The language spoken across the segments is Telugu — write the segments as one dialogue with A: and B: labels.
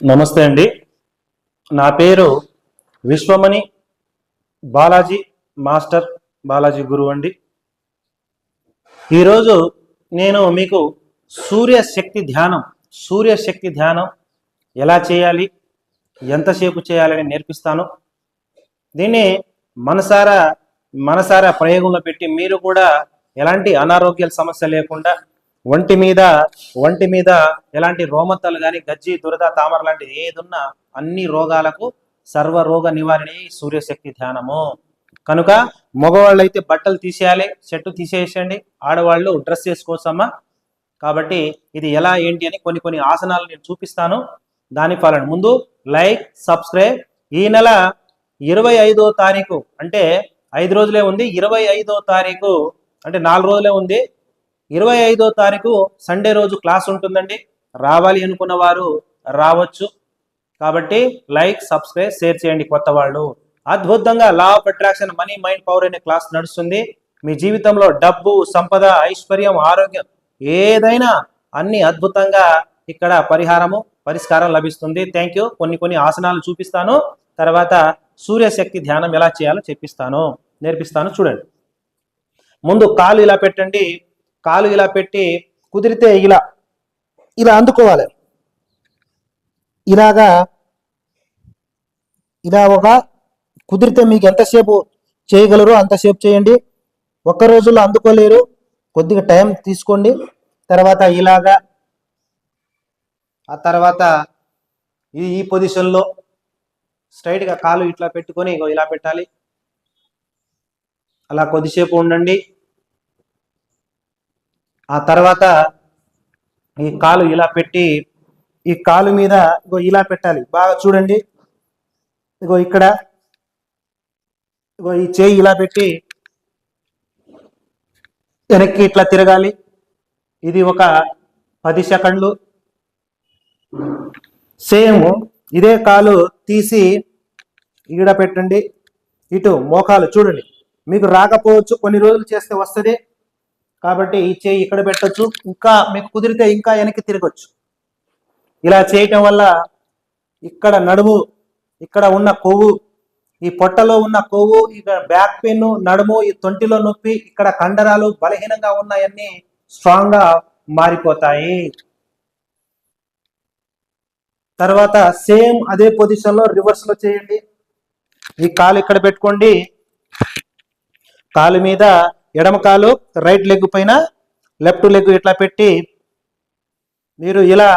A: నమస్తే అండి. నా పేరు విశ్వమణి బాలాజీ మాస్టర్ బాలాజీ గురువు అండి. ఈరోజు నేను మీకు సూర్యశక్తి ధ్యానం సూర్యశక్తి ధ్యానం ఎలా చేయాలి ఎంతసేపు చేయాలని నేర్పిస్తాను. దీన్ని మనసారా మనసారా ప్రయోగంలో పెట్టి మీరు కూడా ఎలాంటి అనారోగ్యాల సమస్య లేకుండా ఒంటి మీద ఒంటి మీద ఎలాంటి రోమతలు కానీ గజ్జి దురద తామర లాంటి ఏదున్నా అన్ని రోగాలకు సర్వ రోగ నివారణ సూర్యశక్తి ధ్యానము. కనుక మగవాళ్ళు అయితే బట్టలు తీసేయాలి చెట్టు తీసేసేయండి. ఆడవాళ్ళు డ్రెస్ వేసుకోవచ్చమ్మా. కాబట్టి ఇది ఎలా ఏంటి అని కొన్ని కొన్ని ఆసనాలు నేను చూపిస్తాను. దాని ఫలం ముందు లైక్ సబ్స్క్రైబ్. ఈ నెల ఇరవై ఐదో తారీఖు అంటే ఐదు రోజులే ఉంది. ఇరవై ఐదో తారీఖు అంటే నాలుగు రోజులే ఉంది. ఇరవై ఐదో తారీఖు సండే రోజు క్లాస్ ఉంటుందండి. రావాలి అనుకున్న వారు రావచ్చు. కాబట్టి లైక్ సబ్స్క్రైబ్ షేర్ చేయండి కొత్త వాళ్ళు. అద్భుతంగా law of attraction money mind power అనే క్లాస్ నడుస్తుంది. మీ జీవితంలో డబ్బు సంపద ఐశ్వర్యం ఆరోగ్యం ఏదైనా అన్ని అద్భుతంగా ఇక్కడ పరిహారము పరిష్కారం లభిస్తుంది. థ్యాంక్ యూ కొన్ని కొన్ని ఆసనాలు చూపిస్తాను. తర్వాత సూర్యశక్తి ధ్యానం ఎలా చేయాలో చెప్పిస్తాను. నేర్పిస్తాను. చూడండి. ముందు కాలు ఇలా పెట్టండి. కాలు ఇలా పెట్టి కుదిరితే ఇలా ఇలా అందుకోవాలి. ఇలాగా ఇలా ఒక కుదిరితే మీకు ఎంతసేపు చేయగలరో అంతసేపు చేయండి. ఒక్క రోజులో అందుకోలేరు. కొద్దిగా టైం తీసుకోండి. తర్వాత ఇలాగా ఆ తర్వాత ఈ ఈ పొజిషన్లో స్ట్రైట్గా కాలు ఇట్లా పెట్టుకొని ఇలా పెట్టాలి. అలా కొద్దిసేపు ఉండండి. ఆ తర్వాత ఈ కాలు ఇలా పెట్టి ఈ కాలు మీద ఇగో ఇలా పెట్టాలి. బాగా చూడండి. ఇగో ఇక్కడ ఇగో ఈ చేయి ఇలా పెట్టి వెనక్కి ఇట్లా తిరగాలి. ఇది ఒక పది సెకండ్లు. సేమ్ ఇదే కాలు తీసి ఈడ పెట్టండి ఇటు మోకాలు చూడండి. మీకు రాకపోవచ్చు కొన్ని రోజులు చేస్తే వస్తుంది. కాబట్టి ఈ చేయి ఇక్కడ పెట్టొచ్చు ఇంకా మీకు కుదిరితే ఇంకా వెనక్కి తిరగచ్చు. ఇలా చేయటం వల్ల ఇక్కడ నడుము ఇక్కడ ఉన్న కొవ్వు ఈ పొట్టలో ఉన్న కొవ్వు ఇక్కడ బ్యాక్ పెయిన్ నడుము ఈ తొంటిలో నొప్పి ఇక్కడ కండరాలు బలహీనంగా ఉన్నాయన్నీ స్ట్రాంగ్గా మారిపోతాయి. తర్వాత సేమ్ అదే పొజిషన్లో రివర్స్లో చేయండి. ఈ కాలు ఇక్కడ పెట్టుకోండి. కాలు మీద ఎడమ కాలు రైట్ లెగ్ పైన లెఫ్ట్ లెగ్ ఇట్లా పెట్టి మీరు ఇలా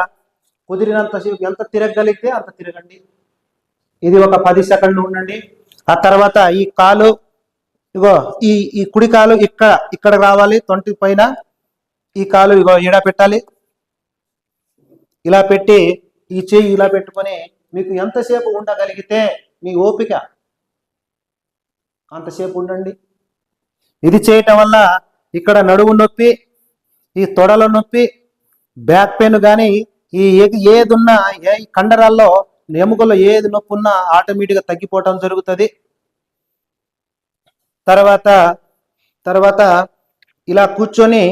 A: కుదిరినంతసేపు ఎంత తిరగగలిగితే అంత తిరగండి. ఇది ఒక పది సెకండ్లు ఉండండి. ఆ తర్వాత ఈ కాలు ఇగో ఈ ఈ కుడి కాలు ఇక్కడ ఇక్కడ రావాలి తొంటి పైన ఈ కాలు ఇగో ఎడ పెట్టాలి. ఇలా పెట్టి ఈ చేయి ఇలా పెట్టుకొని మీకు ఎంతసేపు ఉండగలిగితే మీ ఓపిక? అంతసేపు ఉండండి. ఇది చేయటం వల్ల ఇక్కడ నడువు నొప్పి ఈ తొడల నొప్పి బ్యాక్ పెయిన్ కానీ ఈ ఏది ఉన్నా ఏ కండరాల్లో ఎముకల్లో ఏది నొప్పి ఉన్నా ఆటోమేటిక్గా తగ్గిపోవటం జరుగుతుంది. తర్వాత తర్వాత ఇలా కూర్చొని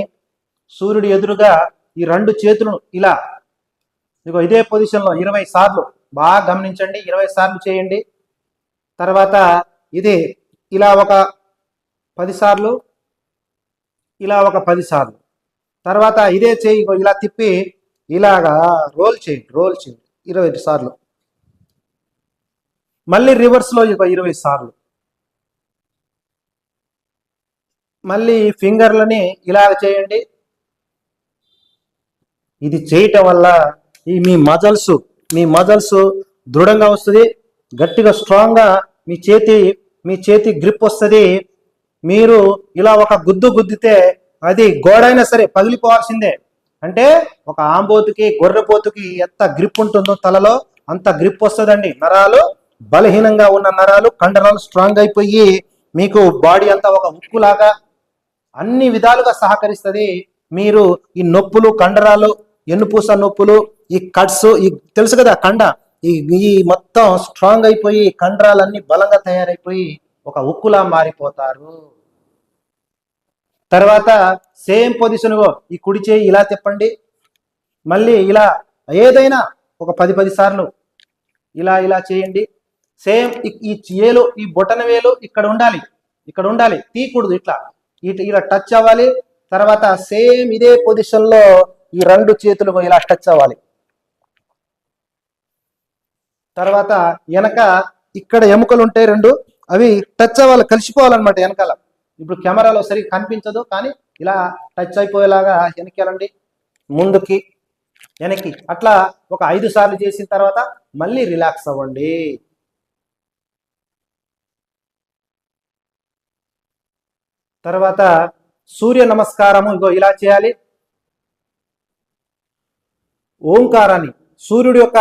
A: సూర్యుడి ఎదురుగా ఈ రెండు చేతులను ఇలా ఇదిగో ఇదే పొజిషన్లో ఇరవై సార్లు బాగా గమనించండి. ఇరవై సార్లు చేయండి. తర్వాత ఇది ఇలా ఒక పదిసార్లు ఇలా ఒక పది సార్లు. తర్వాత ఇదే చేయి ఇలా తిప్పి ఇలాగా రోల్ చేయండి రోల్ చేయండి ఇరవై సార్లు. మళ్ళీ రివర్స్లో ఇక ఇరవై సార్లు. మళ్ళీ ఫింగర్లని ఇలాగ చేయండి. ఇది చేయటం వల్ల ఈ మీ మజల్స్ మీ మజల్స్ దృఢంగా వస్తుంది గట్టిగా స్ట్రాంగ్గా మీ చేతి మీ చేతి గ్రిప్ వస్తుంది మీరు ఇలా ఒక గుద్దు గుద్దితే అది గోడైనా సరే పగిలిపోవాల్సిందే. అంటే ఒక ఆంబోతుకి గొర్రెపోతుకి ఎంత గ్రిప్ ఉంటుందో తలలో అంత గ్రిప్ వస్తుందండి. నరాలు బలహీనంగా ఉన్న నరాలు కండరాలు స్ట్రాంగ్ అయిపోయి మీకు బాడీ అంతా ఒక ఉక్కులాగా అన్ని విధాలుగా సహకరిస్తుంది. మీరు ఈ నొప్పులు కండరాలు ఎన్నుపూస నొప్పులు ఈ కట్స్ ఈ తెలుసు కదా కండ. ఈ ఈ మొత్తం స్ట్రాంగ్ అయిపోయి కండరాలన్నీ బలంగా తయారైపోయి ఒక ఉక్కులా మారిపోతారు. తర్వాత సేమ్ పొజిషన్ ఈ కుడి చేయి ఇలా తిప్పండి. మళ్ళీ ఇలా ఏదైనా ఒక పది పది సార్లు ఇలా ఇలా చేయండి. సేమ్ ఈ ఏలు ఈ బొటన వేలు ఇక్కడ ఉండాలి. ఇక్కడ ఉండాలి. తీయకూడదు ఇట్లా. ఇటు ఇలా టచ్ అవ్వాలి. తర్వాత సేమ్ ఇదే పొజిషన్లో ఈ రెండు చేతులు ఇలా టచ్ అవ్వాలి. తర్వాత వెనక ఇక్కడ ఎముకలు ఉంటాయి రెండు అవి టచ్ అవ్వాలి కలిసిపోవాలన్నమాట వెనకాల. ఇప్పుడు కెమెరాలో సరిగ్గా కనిపించదు కానీ ఇలా టచ్ అయిపోయేలాగా వెనకెళ్ళండి ముందుకి వెనక్కి. అట్లా ఒక ఐదు సార్లు చేసిన తర్వాత మళ్ళీ రిలాక్స్ అవ్వండి. తర్వాత సూర్య నమస్కారము ఇగో ఇలా చేయాలి. ఓంకారాన్ని సూర్యుడి యొక్క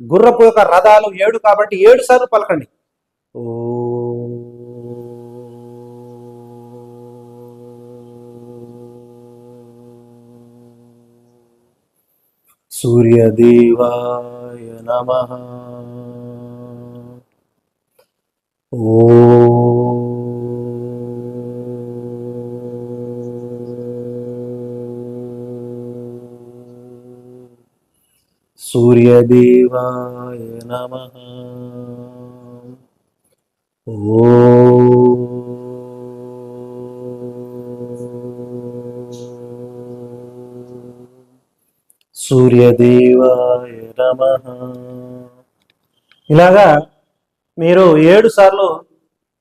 A: గుర్రపు యొక్క రథాలు ఏడు కాబట్టి ఏడు సార్లు పలకండి. सूर्यदेवाय नमः। सूर्यदेवाय नमः। సూర్యదేవాయ నమ. ఇలాగా మీరు ఏడు సార్లు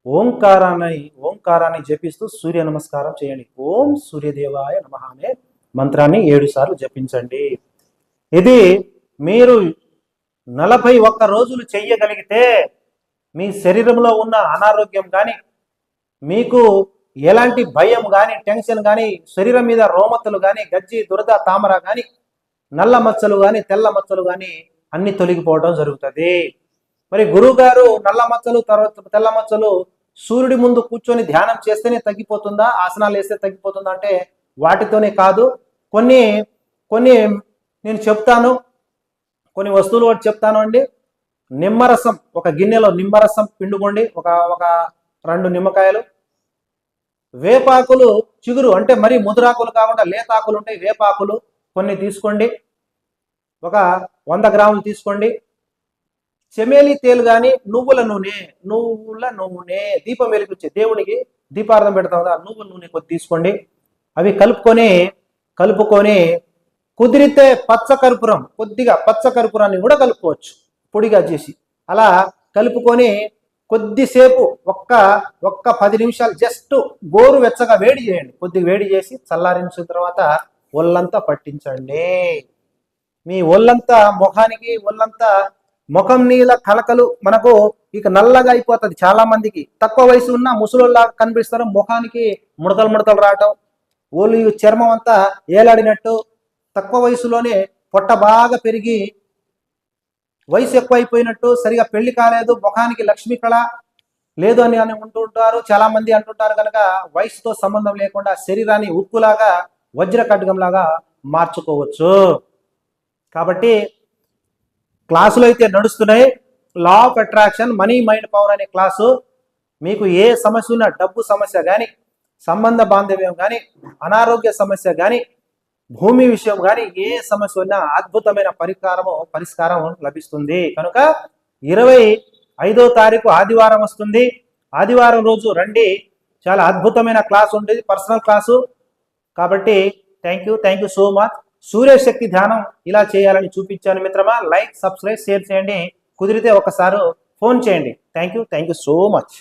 A: ఓంకారాన్ని ఓంకారాన్ని జపిస్తూ సూర్య నమస్కారం చేయండి. ఓం సూర్యదేవాయ నమ అనే మంత్రాన్ని ఏడు సార్లు జపించండి. ఇది మీరు నలభై ఒక్క రోజులు చెయ్యగలిగితే మీ శరీరంలో ఉన్న అనారోగ్యం కానీ మీకు ఎలాంటి భయం కానీ టెన్షన్ కానీ శరీరం మీద రోమతులు కానీ గజ్జి దురద తామర కానీ నల్ల మచ్చలు కానీ తెల్ల మచ్చలు కానీ అన్ని తొలగిపోవడం జరుగుతుంది. మరి గురువు గారు నల్ల మచ్చలు తర్వాత తెల్ల మచ్చలు సూర్యుడి ముందు కూర్చొని ధ్యానం చేస్తేనే తగ్గిపోతుందా? ఆసనాలు వేస్తే తగ్గిపోతుందా అంటే వాటితోనే కాదు. కొన్ని కొన్ని నేను చెప్తాను. కొన్ని వస్తువులు ఒకటి చెప్తాను అండి. నిమ్మరసం ఒక గిన్నెలో నిమ్మరసం పిండుకోండి. ఒక ఒక రెండు నిమ్మకాయలు. వేపాకులు చిగురు అంటే మరి ముదురాకులు కాకుండా లేతాకులు ఉంటాయి. వేపాకులు కొన్ని తీసుకోండి. ఒక వంద గ్రాములు తీసుకోండి. చెమేలి తేలు కానీ నువ్వుల నూనె నువ్వుల నూనె దీపం వెలిగించే దేవునికి దీపార్థం పెడతాం కదా నువ్వుల నూనె కొద్ది తీసుకోండి. అవి కలుపుకొని కలుపుకొని కుదిరితే పచ్చ కర్పూరం కొద్దిగా పచ్చ కర్పూరాన్ని కూడా కలుపుకోవచ్చు. పొడిగా చేసి అలా కలుపుకొని కొద్దిసేపు ఒక్క ఒక్క పది నిమిషాలు జస్ట్ గోరు వెచ్చగా వేడి చేయండి. కొద్దిగా వేడి చేసి చల్లారించిన తర్వాత ఒళ్ళంతా పట్టించండి. మీ ఒళ్ళంతా ముఖానికి ఒళ్ళంతా ముఖం నీల కలకలు మనకు ఇక నల్లగా అయిపోతుంది చాలా మందికి. తక్కువ వయసు ఉన్న ముసలోళ్ళలాగా కనిపిస్తారు. ముఖానికి ముడతలు ముడతలు రావటం ఓళ్ళు చర్మం అంతా ఏలాడినట్టు తక్కువ వయసులోనే పొట్ట బాగా పెరిగి వయసు ఎక్కువైపోయినట్టు సరిగా పెళ్ళి కాలేదు ముఖానికి లక్ష్మీ కళ లేదు అని అని ఉంటుంటారు చాలా మంది అంటుంటారు కనుక వయసుతో సంబంధం లేకుండా శరీరాన్ని ఉక్కులాగా వజ్ర ఖడ్గంలాగా మార్చుకోవచ్చు. కాబట్టి క్లాసులు అయితే నడుస్తున్నాయి. Law of attraction money mind power అనే క్లాసు. మీకు ఏ సమస్య ఉన్నా డబ్బు సమస్య కానీ సంబంధ బాంధవ్యం కానీ అనారోగ్య సమస్య కానీ భూమి విషయం కానీ ఏ సమస్య ఉన్నా అద్భుతమైన పరిష్కారము పరిష్కారం లభిస్తుంది. కనుక ఇరవై ఐదో తారీఖు ఆదివారం వస్తుంది. ఆదివారం రోజు రండి. చాలా అద్భుతమైన క్లాస్ ఉంటుంది పర్సనల్ క్లాసు కాబట్టి thank you thank you so much సూర్యశక్తి ధ్యానం ఇలా చేయాలని చూపించాను మిత్రమా. లైక్ సబ్స్క్రైబ్ షేర్ చేయండి. కుదిరితే ఒకసారి ఫోన్ చేయండి. Thank you thank you so much